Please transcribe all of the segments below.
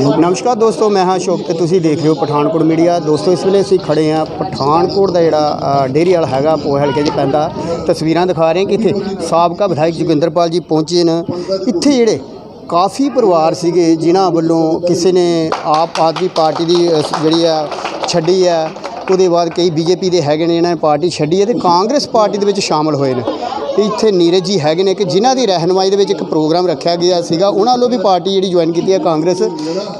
ਨਮਸਕਾਰ ਦੋਸਤੋ ਮੈਂ ਹਾਂ ਅਸ਼ੋਕ ਤੇ ਤੁਸੀਂ ਦੇਖ ਰਹੇ ਹੋ ਪਠਾਨਕੋਟ ਮੀਡੀਆ। ਦੋਸਤੋ ਇਸ ਵੇਲੇ ਅਸੀਂ ਖੜੇ ਹਾਂ ਪਠਾਨਕੋਟ ਦਾ ਜਿਹੜਾ ਅ, ਡੇਅਰੀ ਵਾਲਾ ਹੈਗਾ ਪੋਹ ਹਲਕੇ 'ਚ ਪੈਂਦਾ। ਤਸਵੀਰਾਂ ਦਿਖਾ ਰਹੇ ਕਿ ਇੱਥੇ ਸਾਬਕਾ ਵਿਧਾਇਕ ਜੋਗਿੰਦਰਪਾਲ ਜੀ ਪਹੁੰਚੇ ਨੇ। ਇੱਥੇ ਜਿਹੜੇ ਕਾਫੀ ਪਰਿਵਾਰ ਸੀਗੇ ਜਿਨ੍ਹਾਂ ਵੱਲੋਂ ਕਿਸੇ ਨੇ ਆਪ ਆਦਮੀ ਪਾਰਟੀ ਦੀ ਜਿਹੜੀ ਆ ਛੱਡੀ ਆ ਉਹਦੇ ਬਾਅਦ ਕਈ ਬੀਜੇਪੀ ਦੇ ਹੈਗੇ ਨੇ ਇਹਨਾਂ ਨੇ ਪਾਰਟੀ ਛੱਡੀ ਹੈ ਤੇ ਕਾਂਗਰਸ ਪਾਰਟੀ ਦੇ ਵਿੱਚ ਸ਼ਾਮਲ ਹੋਏ ਨੇ। ਇੱਥੇ ਨੀਰਜ ਜੀ ਹੈਗੇ ਨੇ ਕਿ ਜਿਨ੍ਹਾਂ ਦੀ ਰਹਿਨਮਾਈ ਦੇ ਵਿੱਚ ਇੱਕ ਪ੍ਰੋਗਰਾਮ ਰੱਖਿਆ ਗਿਆ ਸੀਗਾ, ਉਹਨਾਂ ਵੱਲੋਂ ਵੀ ਪਾਰਟੀ ਜਿਹੜੀ ਜੁਆਇਨ ਕੀਤੀ ਹੈ ਕਾਂਗਰਸ।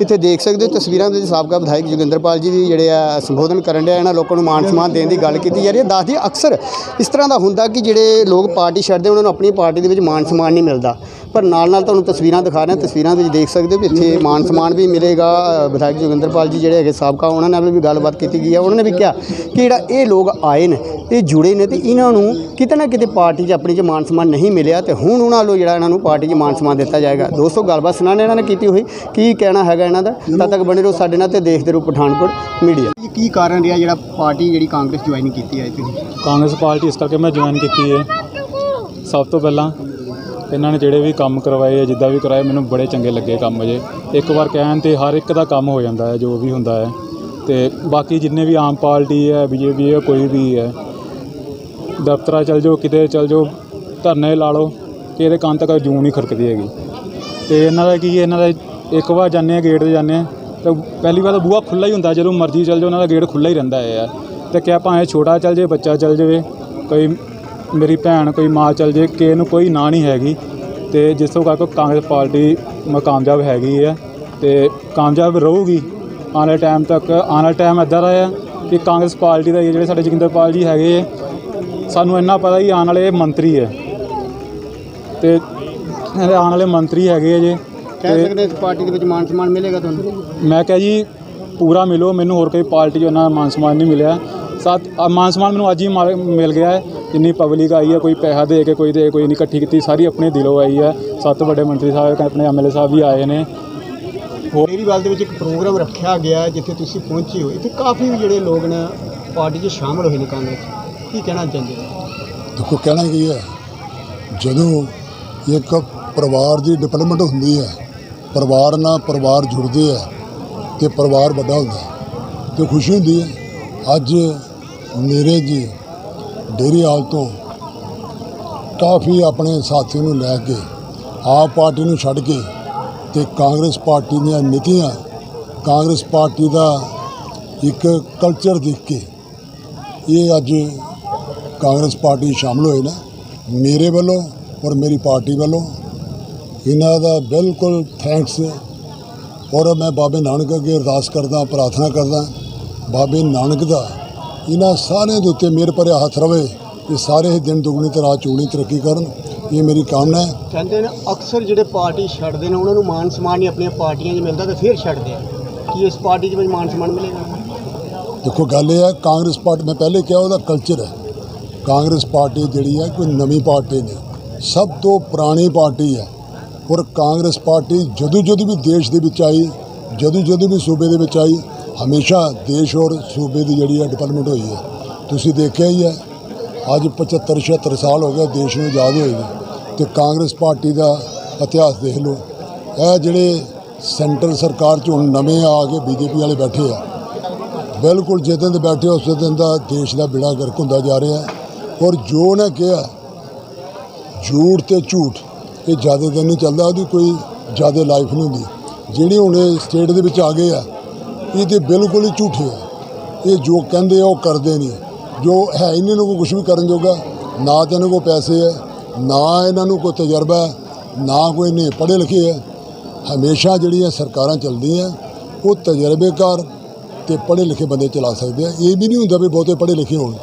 ਇੱਥੇ ਦੇਖ ਸਕਦੇ ਹੋ ਤਸਵੀਰਾਂ ਦੇ ਵਿੱਚ ਸਾਬਕਾ ਵਿਧਾਇਕ ਜੋਗਿੰਦਰਪਾਲ ਜੀ ਵੀ ਜਿਹੜੇ ਆ ਸੰਬੋਧਨ ਕਰਨ ਡਿਆ ਇਹਨਾਂ ਲੋਕਾਂ ਨੂੰ ਮਾਨ ਸਨਮਾਨ ਦੇਣ ਦੀ ਗੱਲ ਕੀਤੀ ਜਾ ਰਹੀ ਹੈ। ਦੱਸਦੀ ਅਕਸਰ ਇਸ ਤਰ੍ਹਾਂ ਦਾ ਹੁੰਦਾ ਕਿ ਜਿਹੜੇ ਲੋਕ ਪਾਰਟੀ ਛੱਡਦੇ ਉਹਨਾਂ ਨੂੰ ਆਪਣੀ ਪਾਰਟੀ ਦੇ ਵਿੱਚ ਮਾਨ ਸਨਮਾਨ ਨਹੀਂ ਮਿਲਦਾ। ਪਰ ਨਾਲ ਨਾਲ ਤੁਹਾਨੂੰ ਤਸਵੀਰਾਂ ਦਿਖਾ ਰਹੇ ਹਾਂ। ਤਸਵੀਰਾਂ ਵਿੱਚ ਦੇਖ ਸਕਦੇ ਹੋ ਕਿ ਇੱਥੇ ਮਾਨ ਸਨਮਾਨ ਵੀ ਮਿਲੇਗਾ। ਵਿਧਾਇਕ ਜੋਗਿੰਦਰਪਾਲ ਜੀ ਜਿਹੜੇ ਹੈਗੇ ਸਾਬਕਾ ਉਹਨਾਂ ਨਾਲ ਵੀ ਗੱਲਬਾਤ ਕੀਤੀ ਗਈ ਹੈ। ਉਹਨਾਂ ਨੇ ਵੀ ਕਿਹਾ ਕਿ ਜਿਹੜਾ ਇਹ ਲੋਕ ਆਏ ਨੇ ਇਹ ਜੁੜੇ ਨੇ ਤੇ ਇਹਨਾਂ ਨੂੰ ਕਿਤੇ ਨਾ ਕਿਤੇ ਪਾਰਟੀ 'ਚ ਆਪਣੀ 'ਚ ਮਾਨ ਸਨਮਾਨ ਨਹੀਂ ਮਿਲਿਆ ਤੇ ਹੁਣ ਉਹਨਾਂ ਵੱਲੋਂ ਜਿਹੜਾ ਇਹਨਾਂ ਨੂੰ ਪਾਰਟੀ 'ਚ ਮਾਨ ਸਨਮਾਨ ਦਿੱਤਾ ਜਾਏਗਾ। ਦੋਸਤੋ ਗੱਲਬਾਤ ਸੁਣਾਣੇ ਇਹਨਾਂ ਨੇ ਕੀਤੀ ਹੋਈ। ਕੀ ਕਹਿਣਾ ਹੈਗਾ ਇਹਨਾਂ ਦਾ? ਤਦ ਤੱਕ ਬਣੇ ਰਹੋ ਸਾਡੇ ਨਾਲ ਤੇ ਦੇਖਦੇ ਰਹੋ ਪਠਾਨਕੋਟ ਮੀਡੀਆ। ਕੀ ਕਾਰਨ ਰਿਹਾ ਜਿਹੜਾ ਪਾਰਟੀ ਜਿਹੜੀ ਕਾਂਗਰਸ ਜੁਆਇਨ ਕੀਤੀ ਹੈ ਤੁਸੀਂ ਕਾਂਗਰਸ ਪਾਰਟੀ ਇਸ ਕਰਕੇ ਮੈਂ ਜੁਆਇਨ ਕੀਤੀ ਹੈ। ਸਭ ਤੋਂ ਪਹਿਲਾਂ ਇਹਨਾਂ ਨੇ ਜਿਹੜੇ ਵੀ ਕੰਮ ਕਰਵਾਏ ਆ, ਜਿੱਦਾਂ ਵੀ ਕਰਾਏ, ਮੈਨੂੰ ਬੜੇ ਚੰਗੇ ਲੱਗੇ ਕੰਮ ਜੇ। ਇੱਕ ਵਾਰ ਕਹਿਣ ਤੇ ਹਰ ਇੱਕ ਦਾ ਕੰਮ ਹੋ ਜਾਂਦਾ ਹੈ, ਜੋ ਵੀ ਹੁੰਦਾ ਹੈ। ਤੇ ਬਾਕੀ ਜਿੰਨੇ ਵੀ ਆਮ ਪਾਰਟੀ ਹੈ, ਬੀਜੇਪੀ ਹੈ, ਕੋਈ ਵੀ ਹੈ, ਦਫ਼ਤਰਾਂ ਚਲ ਜਾਓ, ਕਿਤੇ ਚਲ ਜਾਓ, ਧਰਨੇ ਲਾ ਲਓ, ਕਿ ਇਹਦੇ ਕੰਨ ਤੱਕ ਜੂਨ ਨਹੀਂ ਖੜਕਦੀ ਹੈਗੀ। ਤੇ ਇਹਨਾਂ ਦਾ ਕੀ ਹੈ, ਇਹਨਾਂ ਦਾ ਇੱਕ ਵਾਰ ਜਾਂਦੇ ਆ, ਗੇਟ ਤੇ ਜਾਂਦੇ ਆ, ਤਾਂ ਪਹਿਲੀ ਵਾਰ ਤਾਂ ਬੂਹਾ ਖੁੱਲ੍ਹਾ ਹੀ ਹੁੰਦਾ, ਜਦੋਂ ਮਰਜ਼ੀ ਚਲ ਜਾਓ ਉਹਨਾਂ ਦਾ ਗੇਟ ਖੁੱਲ੍ਹਾ ਹੀ ਰਹਿੰਦਾ ਹੈ। ਤੇ ਕਿਆ ਭਾਵੇਂ ਛੋਟਾ ਚਲ ਜੇ ਬੱਚਾ ਚਲ ਜਾਵੇ, ਕੋਈ ਮੇਰੀ ਭੈਣ ਕੋਈ ਮਾਂ ਚਲ ਜੇ ਕਿਸੇ ਨੂੰ ਕੋਈ ਨਾ ਨਹੀਂ ਹੈਗੀ। ਤੇ ਜਿਸ ਤੋਂ ਕਰਕੇ ਕਾਂਗਰਸ ਪਾਰਟੀ ਮ ਕਾਮਯਾਬ ਹੈਗੀ ਹੈ ਤੇ ਕਾਮਯਾਬ ਰਹੂਗੀ। ਆਉਣ ਵਾਲੇ ਟਾਈਮ ਤੱਕ ਆਉਣ ਵਾਲਾ ਟਾਈਮ ਇੱਦਾਂ ਦਾ ਹੈ ਕਿ ਕਾਂਗਰਸ ਪਾਰਟੀ ਦਾ ਜਿਹੜੇ ਸਾਡੇ ਜੋਗਿੰਦਰਪਾਲ ਜੀ ਹੈਗੇ ਹੈ, ਸਾਨੂੰ ਇੰਨਾ ਪਤਾ ਹੀ ਆਉਣ ਵਾਲੇ ਇਹ ਮੰਤਰੀ ਹੈ ਤੇ ਇਹਦੇ ਆਉਣ ਵਾਲੇ ਮੰਤਰੀ ਹੈਗੇ ਆ ਜੇ ਕਹਿ ਸਕਦੇ ਇਸ ਪਾਰਟੀ ਦੇ ਵਿੱਚ ਮਾਨ ਸਨਮਾਨ ਮਿਲੇਗਾ ਤੁਹਾਨੂੰ? ਮੈਂ ਕਿਹਾ ਜੀ ਪੂਰਾ ਮਿਲੋ ਮੈਨੂੰ ਹੋਰ ਕੋਈ ਪਾਰਟੀ 'ਚੋਂ ਨਾ ਮਾਨ ਸਨਮਾਨ ਨਹੀਂ ਮਿਲਿਆ। ਸੱਤ ਅ, ਮਾਨ ਸਨਮਾਨ ਮੈਨੂੰ ਅੱਜ ਹੀ ਮਾਰ- ਮਿਲ ਗਿਆ ਹੈ। ਜਿੰਨੀ ਪਬਲਿਕ ਆਈ ਹੈ ਕੋਈ ਪੈਸਾ ਦੇ ਕੇ ਕੋਈ ਦੇ ਕੋਈ ਨਹੀਂ ਇਕੱਠੀ ਕੀਤੀ ਸਾਰੀ ਆਪਣੇ ਦਿਲੋਂ ਆਈ ਹੈ। ਸੱਤ ਵੱਡੇ ਮੰਤਰੀ ਸਾਹਿਬ ਆਪਣੇ ਐਮਐਲਏ ਸਾਹਿਬ ਵੀ ਆਏ ਨੇ। ਮੇਰੀਵਾਲ ਦੇ ਵਿੱਚ ਇੱਕ ਪ੍ਰੋਗਰਾਮ ਰੱਖਿਆ ਗਿਆ ਜਿੱਥੇ ਤੁਸੀਂ ਪਹੁੰਚੇ ਹੋ। ਇੱਥੇ ਕਾਫੀ ਜਿਹੜੇ ਲੋਕ ਨੇ ਪਾਰਟੀ 'ਚ ਸ਼ਾਮਲ ਹੋਏ ਨੇ ਕਾਂਗਰਸ 'ਚ। ਕੀ ਕਹਿਣਾ ਚਾਹੁੰਦੇ ਹੋ? ਦੇਖੋ ਕਹਿਣਾ ਕੀ ਹੈ? ਜਦੋਂ ਇੱਕ ਪਰਿਵਾਰ ਦੀ ਡਿਵੈਲਪਮੈਂਟ ਹੁੰਦੀ ਹੈ ਪਰਿਵਾਰ ਨਾਲ ਪਰਿਵਾਰ ਜੁੜਦੇ ਆ ਤੇ ਪਰਿਵਾਰ ਵੱਡਾ ਹੁੰਦਾ ਹੈ ਤੇ ਖੁਸ਼ੀ ਹੁੰਦੀ ਹੈ। ਅੱਜ ਮੇਰੇ ਜੀ, ਡੇਰੀ ਹਾਲ ਤੋਂ ਕਾਫੀ ਆਪਣੇ ਸਾਥੀ ਨੂੰ ਲੈ ਕੇ ਆਪ ਪਾਰਟੀ ਨੂੰ ਛੱਡ ਕੇ ਤੇ ਕਾਂਗਰਸ ਪਾਰਟੀ ਦੀਆਂ ਨੀਤੀਆਂ, ਕਾਂਗਰਸ ਪਾਰਟੀ ਦਾ ਇੱਕ ਕਲਚਰ ਦੇਖ ਕੇ ਇਹ ਅੱਜ ਕਾਂਗਰਸ ਪਾਰਟੀ 'ਚ ਸ਼ਾਮਲ ਹੋਏ ਨੇ, ਮੇਰੇ ਵੱਲੋਂ ਔਰ ਮੇਰੀ ਪਾਰਟੀ ਵੱਲੋਂ। ਇਹਨਾਂ ਦਾ ਬਿਲਕੁਲ ਥੈਂਕਸ ਔਰ ਮੈਂ ਬਾਬੇ ਨਾਨਕ ਅੱਗੇ ਅਰਦਾਸ ਕਰਦਾ, ਪ੍ਰਾਰਥਨਾ ਕਰਦਾ, ਬਾਬੇ ਨਾਨਕ ਦਾ ਇਹਨਾਂ ਸਾਰਿਆਂ ਦੇ ਉੱਤੇ ਮਿਹਰ ਭਰਿਆ ਹੱਥ ਰਵੇ ਕਿ ਸਾਰੇ ਦਿਨ ਦੁਗਣੀ ਤੇ ਰਾਤ ਚੌਗਣੀ ਤਰੱਕੀ ਕਰਨ। ਇਹ ਮੇਰੀ ਕਾਮਨਾ ਹੈ। ਕਹਿੰਦੇ ਨੇ ਅਕਸਰ ਜਿਹੜੇ ਪਾਰਟੀ ਛੱਡਦੇ ਨੇ ਉਹਨਾਂ ਨੂੰ ਮਾਨ ਸਨਮਾਨ ਨਹੀਂ ਆਪਣੀਆਂ ਪਾਰਟੀਆਂ 'ਚ ਮਿਲਦਾ ਤੇ ਫਿਰ ਛੱਡਦੇ ਆ। ਕੀ ਇਸ ਪਾਰਟੀ 'ਚ ਮਾਨ ਸਨਮਾਨ ਮਿਲੇਗਾ? ਦੇਖੋ ਗੱਲ ਇਹ ਹੈ ਕਾਂਗਰਸ ਪਾਰਟੀ ਮੈਂ ਪਹਿਲੇ ਕਿਹਾ ਉਹਦਾ ਕਲਚਰ ਹੈ। ਕਾਂਗਰਸ ਪਾਰਟੀ ਜਿਹੜੀ ਹੈ ਕੋਈ ਨਵੀਂ ਪਾਰਟੀ ਨਹੀਂ। ਸਭ ਤੋਂ ਪੁਰਾਣੀ ਪਾਰਟੀ ਹੈ। ਔਰ ਕਾਂਗਰਸ ਪਾਰਟੀ ਜਦੋਂ ਜਦੋਂ ਵੀ ਦੇਸ਼ ਦੇ ਵਿੱਚ ਆਈ ਜਦੋਂ ਜਦੋਂ ਵੀ ਸੂਬੇ ਦੇ ਵਿੱਚ ਆਈ ਹਮੇਸ਼ਾ ਦੇਸ਼ ਔਰ ਸੂਬੇ ਦੀ ਜਿਹੜੀ ਹੈ ਡਿਵੈਲਪਮੈਂਟ ਹੋਈ ਹੈ। ਤੁਸੀਂ ਦੇਖਿਆ ਹੀ ਹੈ, ਅੱਜ 75 76 ਸਾਲ ਹੋ ਗਏ ਦੇਸ਼ ਨੂੰ ਆਜ਼ਾਦ ਹੋਏ ਨੇ ਤੇ ਕਾਂਗਰਸ ਪਾਰਟੀ ਦਾ ਇਤਿਹਾਸ ਦੇਖ ਲਓ। ਇਹ ਜਿਹੜੇ ਸੈਂਟਰ ਸਰਕਾਰ 'ਚ ਹੁਣ ਨਵੇਂ ਆ ਕੇ ਬੀਜੇਪੀ ਵਾਲੇ ਬੈਠੇ ਆ, ਬਿਲਕੁਲ ਜਿਸ ਦਿਨ ਦੇ ਬੈਠੇ ਉਸ ਦਿਨ ਦਾ ਦੇਸ਼ ਦਾ ਬਿੜਾ ਗਰਕ ਹੁੰਦਾ ਜਾ ਰਿਹਾ ਔਰ ਜੋ ਉਹਨੇ ਕਿਹਾ, ਝੂਠ ਤੇ ਝੂਠ, ਇਹ ਜ਼ਿਆਦਾ ਦਿਨ ਨਹੀਂ ਚੱਲਦਾ, ਉਹਦੀ ਕੋਈ ਜ਼ਿਆਦਾ ਲਾਈਫ ਨਹੀਂ ਹੁੰਦੀ। ਜਿਹੜੀ ਹੁਣ ਇਹ ਸਟੇਟ ਦੇ ਵਿੱਚ ਆ ਗਏ ਆ ਇਹ ਤੇ ਬਿਲਕੁਲ ਹੀ ਝੂਠੇ ਹੈ ਇਹ ਜੋ ਕਹਿੰਦੇ ਆ, ਉਹ ਕਰਦੇ ਨਹੀਂ। ਜੋ ਹੈ ਹੀ ਨੂੰ ਕੁਝ ਵੀ ਕਰਨ ਜੋਗਾ, ਨਾ ਤਾਂ ਇਹਨਾਂ ਕੋਲ ਪੈਸੇ ਹੈ ਨਾ ਇਹਨਾਂ ਨੂੰ ਕੋਈ ਤਜਰਬਾ ਹੈ ਨਾ ਕੋਈ ਨੇ ਪੜ੍ਹੇ ਲਿਖੇ ਹੈ ਹਮੇਸ਼ਾ ਜਿਹੜੀਆਂ ਸਰਕਾਰਾਂ ਚੱਲਦੀਆਂ, ਉਹ ਤਜਰਬੇਕਾਰ ਤੇ ਪੜ੍ਹੇ ਲਿਖੇ ਬੰਦੇ ਚਲਾ ਸਕਦੇ ਆ। ਇਹ ਵੀ ਨਹੀਂ ਹੁੰਦਾ ਵੀ ਬਹੁਤੇ ਪੜ੍ਹੇ ਲਿਖੇ ਹੋਣ।